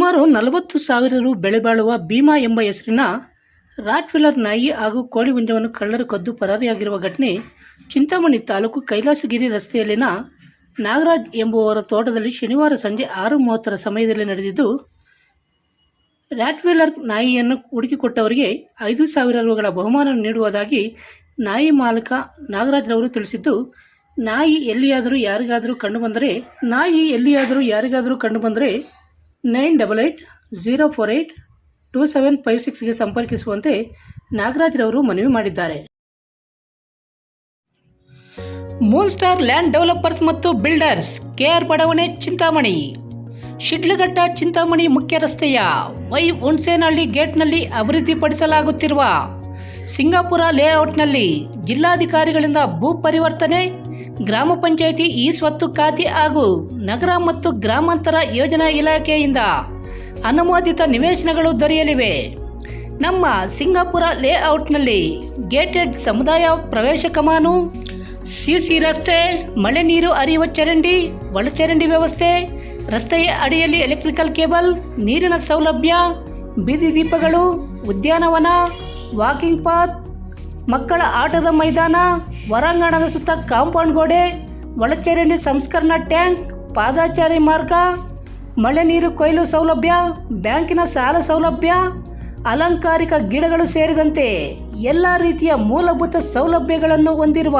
ಸುಮಾರು ನಲವತ್ತು ಸಾವಿರ ರು ಬೆಳೆ ಬಾಳುವ ಭೀಮಾ ಎಂಬ ಹೆಸರಿನ ರಾಟ್ವಿಲ್ಲರ್ ನಾಯಿ ಹಾಗೂ ಕೋಳಿ ಹುಂಜವನ್ನು ಕಳ್ಳರು ಕದ್ದು ಪರಾರಿಯಾಗಿರುವ ಘಟನೆ ಚಿಂತಾಮಣಿ ತಾಲೂಕು ಕೈಲಾಸಗಿರಿ ರಸ್ತೆಯಲ್ಲಿನ ನಾಗರಾಜ್ ಎಂಬುವರ ತೋಟದಲ್ಲಿ ಶನಿವಾರ ಸಂಜೆ ಆರು ಮೂವತ್ತರ ಸಮಯದಲ್ಲಿ ನಡೆದಿದ್ದು ರ್ಯಾಟ್ವೀಲರ್ ನಾಯಿಯನ್ನು ಹುಡುಕಿಕೊಟ್ಟವರಿಗೆ ಐದು ಸಾವಿರ ರುಗಳ ಬಹುಮಾನ ನೀಡುವುದಾಗಿ ನಾಯಿ ಮಾಲಕ ನಾಗರಾಜ್ರವರು ತಿಳಿಸಿದ್ದು, ನಾಯಿ ಎಲ್ಲಿಯಾದರೂ ಯಾರಿಗಾದರೂ ಕಂಡುಬಂದರೆ ನಾಯಿ ಎಲ್ಲಿಯಾದರೂ ಯಾರಿಗಾದರೂ ಕಂಡುಬಂದರೆ nine double eight zero four eight two seven five ಸಿಕ್ಸ್ಗೆ ಸಂಪರ್ಕಿಸುವಂತೆ ನಾಗರಾಜ್ರವರು ಮನವಿ ಮಾಡಿದ್ದಾರೆ. ಮೂನ್ ಸ್ಟಾರ್ ಲ್ಯಾಂಡ್ ಡೆವಲಪರ್ಸ್ ಮತ್ತು ಬಿಲ್ಡರ್ಸ್ ಕೆಆರ್ ಬಡಾವಣೆ, ಚಿಂತಾಮಣಿ. ಶಿಡ್ಲಘಟ್ಟ, ಚಿಂತಾಮಣಿ ಮುಖ್ಯ ರಸ್ತೆಯ ವೈ ಹುಣ್ಸೇನಹಳ್ಳಿ ಗೇಟ್ನಲ್ಲಿ ಅಭಿವೃದ್ಧಿಪಡಿಸಲಾಗುತ್ತಿರುವ ಸಿಂಗಾಪುರ ಲೇಔಟ್ನಲ್ಲಿ ಜಿಲ್ಲಾಧಿಕಾರಿಗಳಿಂದ ಭೂ ಪರಿವರ್ತನೆ ಗ್ರಾಮ ಪಂಚಾಯಿತಿ ಈ ಸ್ವತ್ತು ಖಾತೆ ಹಾಗೂ ನಗರ ಮತ್ತು ಗ್ರಾಮಾಂತರ ಯೋಜನಾ ಇಲಾಖೆಯಿಂದ ಅನುಮೋದಿತ ನಿವೇಶನಗಳು ದೊರೆಯಲಿವೆ. ನಮ್ಮ ಸಿಂಗಾಪುರ ಲೇಔಟ್ನಲ್ಲಿ ಗೇಟೆಡ್ ಸಮುದಾಯ ಪ್ರವೇಶ ಕಮಾನು, ಸಿಸಿ ರಸ್ತೆ, ಮಳೆ ನೀರು ಹರಿಯುವ ಚರಂಡಿ, ಒಳಚರಂಡಿ ವ್ಯವಸ್ಥೆ, ರಸ್ತೆಯ ಅಡಿಯಲ್ಲಿ ಎಲೆಕ್ಟ್ರಿಕಲ್ ಕೇಬಲ್, ನೀರಿನ ಸೌಲಭ್ಯ, ಬೀದಿ ದೀಪಗಳು, ಉದ್ಯಾನವನ, ವಾಕಿಂಗ್ ಪಾತ್ ಮಕ್ಕಳ ಆಟದ ಮೈದಾನ ಹೊರಾಂಗಣದ ಸುತ್ತ ಕಾಂಪೌಂಡ್ ಗೋಡೆ, ಒಳಚರಂಡಿ ಸಂಸ್ಕರಣಾ ಟ್ಯಾಂಕ್, ಪಾದಾಚಾರಿ ಮಾರ್ಗ, ಮಳೆ ನೀರು ಕೊಯ್ಲು ಸೌಲಭ್ಯ, ಬ್ಯಾಂಕಿನ ಸಾಲ ಸೌಲಭ್ಯ, ಅಲಂಕಾರಿಕ ಗಿಡಗಳು ಸೇರಿದಂತೆ ಎಲ್ಲ ರೀತಿಯ ಮೂಲಭೂತ ಸೌಲಭ್ಯಗಳನ್ನು ಹೊಂದಿರುವ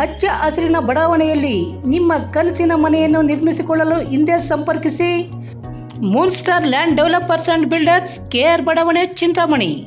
ಹಚ್ಚ ಹಸಿರಿನ ಬಡಾವಣೆಯಲ್ಲಿ ನಿಮ್ಮ ಕನಸಿನ ಮನೆಯನ್ನು ನಿರ್ಮಿಸಿಕೊಳ್ಳಲು ಹಿಂದೆ ಸಂಪರ್ಕಿಸಿ. Moon star land developers and builders K ಬಡಾವಣೆ, ಚಿಂತಾಮಣಿ.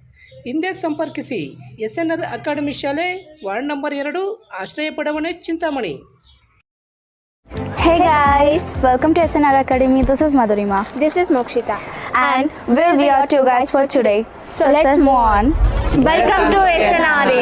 ಹಿಂದೆ ಸಂಪರ್ಕಿಸಿ ಎಸ್ ಎನ್ ಆರ್ ಅಕಾಡೆಮಿ ಶಾಲೆ ವಾರ್ಡ್ ನಂಬರ್ ಎರಡು ಆಶ್ರಯ ಪಡವಣೆ Chintamani Hey guys, welcome to SNR Academy. This is Madhurima. This is Mokshita. And we'll be your two guys for today. So let's move on. Welcome to SNRA.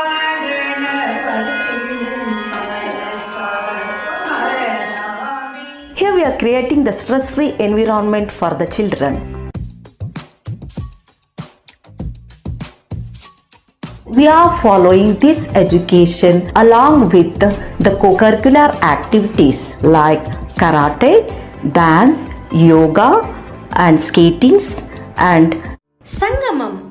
Here we are creating the stress-free environment for the children. We are following this education along with the co-curricular activities like karate, dance, yoga and skatings and Sangamam